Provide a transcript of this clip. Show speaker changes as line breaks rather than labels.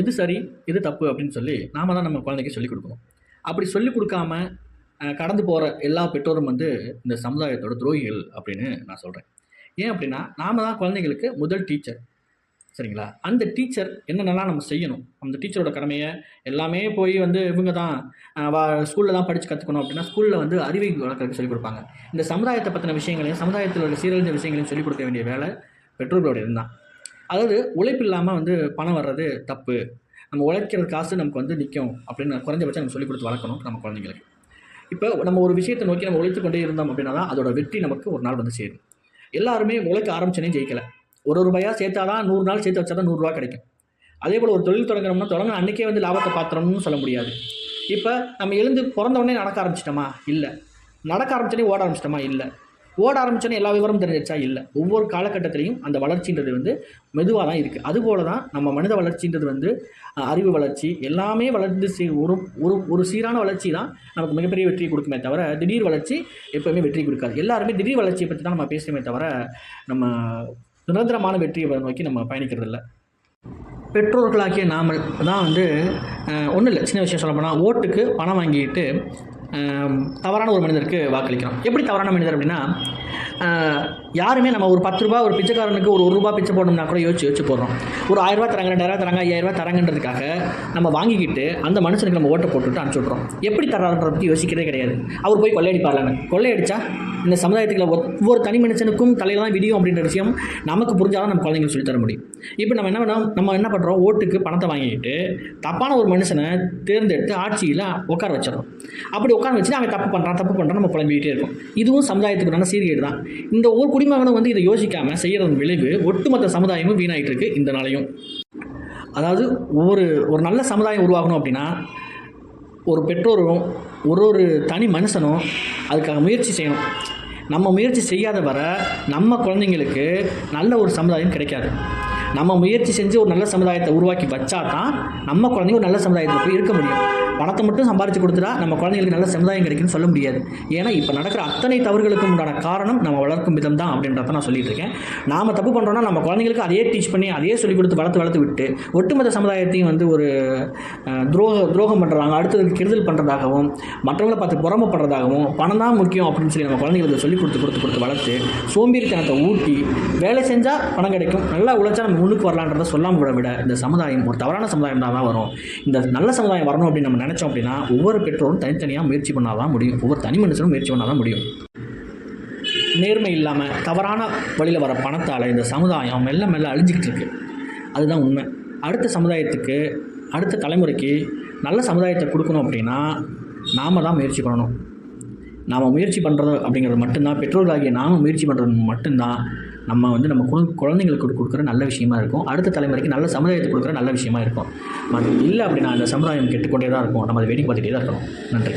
எது சரி எது தப்பு அப்படின்னு சொல்லி நாம தான் நம்ம குழந்தைக்கு சொல்லிக் கொடுக்கணும். அப்படி சொல்லிக் கொடுக்காம கடந்து போகிற எல்லா பெற்றோரும் வந்து இந்த சமுதாயத்தோட துரோகிகள் அப்படின்னு நான் சொல்கிறேன் ஏன் அப்படின்னா நாம தான் குழந்தைங்களுக்கு முதல் டீச்சர் சரிங்களா? அந்த டீச்சர் என்னென்னலாம் நம்ம செய்யணும்? அந்த டீச்சரோட கடமையை எல்லாமே போய் வந்து இவங்க தான் வா ஸ்கூலில் தான் படித்து கற்றுக்கணும் அப்படின்னா ஸ்கூலில் வந்து அறிவை வளர்க்கறதுக்கு சொல்லிக் கொடுப்பாங்க. இந்த சமுதாயத்தை பற்றின விஷயங்களையும் சமுதாயத்தில் உள்ள சீரழிந்த விஷயங்களையும் சொல்லிக் கொடுக்க வேண்டிய வேலை பெற்றோர்களோட இருந்தான் அதாவது உழைப்பு இல்லாமல் வந்து பணம் வர்றது தப்பு. நம்ம உழைக்கிற காசு நமக்கு வந்து நிற்கும் அப்படின்னு குறைஞ்சபட்சம் நம்ம சொல்லிக் கொடுத்து வளர்க்கணும் நம்ம குழந்தைங்களுக்கு. இப்போ நம்ம ஒரு விஷயத்தை நோக்கி நம்ம உழைத்து கொண்டே இருந்தோம் அப்படின்னா தான் அதோட வெற்றி நமக்கு ஒரு நாள் வந்து சேரும். எல்லாருமே உழைக்க ஆரம்பிச்சனே ஜெயிக்கலை. ஒரு ரூபாயா சேர்த்தாதான் நூறு நாள் சேர்த்து வச்சா தான் நூறுரூவா கிடைக்கும். அதே போல் ஒரு தொழில் தொடங்கணும்னா தொடங்க அன்றைக்கே வந்து லாபத்தை பார்த்துறோம்னு சொல்ல முடியாது. இப்போ நம்ம எழுந்து பிறந்தவொடனே நடக்க ஆரம்பிச்சிட்டோமா? இல்லை. நடக்க ஆரம்பிச்சோடனே ஓட ஆரம்பிச்சிட்டோமா? இல்லை. ஓட ஆரம்பிச்சோன்னே எல்லா விவரமும் தெரிஞ்சிச்சா இல்லை. ஒவ்வொரு காலகட்டத்திலையும் அந்த வளர்ச்சின்றது வந்து மெதுவாக தான் இருக்குது அதுபோல தான் நம்ம மனித வளர்ச்சின்றது வந்து அறிவு வளர்ச்சி எல்லாமே வளர்ந்து சீ ஒரு ஒரு ஒரு சீரான வளர்ச்சி தான் நமக்கு மிகப்பெரிய வெற்றியை கொடுக்குமே தவிர திடீர் வளர்ச்சி எப்போவுமே வெற்றி கொடுக்காது. எல்லாருமே திடீர் வளர்ச்சியை பற்றி தான் நம்ம பேசுகிறோமே தவிர நம்ம நிரந்தரமான வெற்றியை நோக்கி நம்ம பயணிக்கிறது இல்லை. பெற்றோர்களாகிய நாமல் தான் வந்து ஒன்றும் இல்லை. சின்ன விஷயம் சொல்ல போனால் ஓட்டுக்கு பணம் வாங்கிட்டு தவறான ஒரு மனிதருக்கு வாக்களிக்கிறோம். எப்படி தவறான மனிதர் அப்படின்னா யாருமே நம்ம ஒரு பத்து ரூபா ஒரு பிச்சைக்காரனுக்கு ஒரு ஒரு ரூபா பிச்சை போடணும்னா கூட யோசிச்சு யோசிச்சு போடுறோம். ஒரு ஆயிரரூபா தராங்க ரெண்டாயிரம் தராங்க ஐயாயிரரூபா தராங்கன்றதுக்காக நம்ம வாங்கிக்கிட்டு அந்த மனுஷனுக்கு நம்ம ஓட்டை போட்டுட்டு அனுப்பிச்சி விட்றோம் எப்படி தர்றாருன்றத பற்றி யோசிக்கிறதே கிடையாது. அவர் போய் கொள்ளையடிப்பார்லான்னு கொள்ளையடிச்சா இந்த சமுதாயத்தில் ஒவ்வொரு தனி மனுஷனுக்கும் தலையில தான் விடியும் அப்படின்ற விஷயம் நமக்கு புரிஞ்சாலும் நம்ம குழந்தைங்களுக்கு சொல்லித் தர முடியும். இப்போ நம்ம என்ன பண்ணோம்? நம்ம என்ன பண்ணுறோம் ஓட்டுக்கு பணத்தை வாங்கிட்டு தப்பான ஒரு மனுஷனை தேர்ந்தெடுத்து ஆட்சியில் உட்கார வச்சிடறோம். அப்படி உட்கார வச்சுட்டு அவன் தப்பு பண்ணுறான் தப்பு பண்ணுறான் நம்ம புலம்பிக்கிட்டே இருக்கோம். இதுவும் சமுதாயத்துக்கு சீர்கேடு தான் இந்த ஒவ்வொரு குடிமகனும் வந்து இதை யோசிக்காமல் செய்கிறதன் விளைவு ஒட்டுமொத்த சமுதாயமும் வீணாயிட்டு இருக்கு இந்த நாளையும். அதாவது ஒவ்வொரு ஒரு நல்ல சமுதாயம் உருவாகணும் அப்படின்னா ஒரு பெற்றோரும் ஒரு ஒரு தனி மனுஷனும் அதுக்காக முயற்சி செய்யணும். நம்ம முயற்சி செய்யாத வர நம்ம குழந்தைங்களுக்கு நல்ல ஒரு சமுதாயம் கிடைக்காது. நம்ம முயற்சி செஞ்சு ஒரு நல்ல சமுதாயத்தை உருவாக்கி வச்சா தான் நம்ம குழந்தைங்க ஒரு நல்ல சமுதாயத்தில் போய் இருக்க முடியும். பணத்தை மட்டும் சம்பாரிச்சு கொடுத்துட்டா நம்ம குழந்தைங்களுக்கு நல்ல சமுதாயம் கிடைக்குன்னு சொல்ல முடியாது. ஏன்னா இப்போ நடக்கிற அத்தனை தவறுகளுக்கும் உண்டான காரணம் நம்ம வளர்க்கும் விதம் தான் அப்படின்றத நான் சொல்லிட்டு இருக்கேன். நாம் தப்பு பண்ணுறோம்னா நம்ம குழந்தைங்களுக்கு அதே டீச் பண்ணி அதே சொல்லிக் கொடுத்து வளர்த்து வளர்த்து விட்டு ஒட்டுமொத்த சமுதாயத்தையும் வந்து ஒரு துரோக துரோகம் பண்ணுறாங்க அடுத்தது கெடுதல் பண்ணுறதாகவும் மற்றவங்களை பார்த்து புறமப்படுறதாகவும் பணம் தான் முக்கியம் அப்படின்னு சொல்லி நம்ம குழந்தைங்களுக்கு சொல்லிக் கொடுத்து கொடுத்து கொடுத்து வளர்த்து சோம்பேறித்தனத்தை ஊட்டி வேலை செஞ்சால் பணம் கிடைக்கும் நல்லா உழைச்சா நம்ம முன்னுக்கு வரலான்றதை சொல்லாமல் கூட விட இந்த சமுதாயம் ஒரு தவறான சமுதாயம் தான் தான் வரும். இந்த நல்ல சமுதாயம் வரணும் அப்படின்னு நம்ம நினச்சோம் அப்படின்னா ஒவ்வொரு பெற்றோரும் தனித்தனியாக முயற்சி பண்ணால் தான் முடியும். ஒவ்வொரு தனி மனுஷனும் முயற்சி பண்ணால் தான் முடியும். நேர்மை இல்லாமல் தவறான வழியில் வர பணத்தால் இந்த சமுதாயம் மெல்ல மெல்ல அழிஞ்சிக்கிட்டு இருக்கு. அதுதான் உண்மை. அடுத்த சமுதாயத்துக்கு அடுத்த தலைமுறைக்கு நல்ல சமுதாயத்தை கொடுக்கணும் அப்படின்னா நாம் தான் முயற்சி பண்ணணும். நாம் முயற்சி பண்ணுறது அப்படிங்கிறது மட்டும்தான். பெற்றோர்களாகிய நாம் முயற்சி பண்ணுறது மட்டும்தான். நம்ம வந்து நம்ம குழ- குழந்தைங்களுக்கு கொடுக்குற நல்ல விஷயமா இருக்கும். அடுத்த தலைமுறைக்கு நல்ல சமுதாயத்தை கொடுக்குற நல்ல விஷயமா இருக்கும். மற்ற இல்லை அப்படின்னா அந்த சமுதாயம் கெட்டுக்கொண்டே தான் இருக்கும். நம்ம அதை வேடிக்கை பார்த்துட்டே தான் இருக்கணும். நன்றி.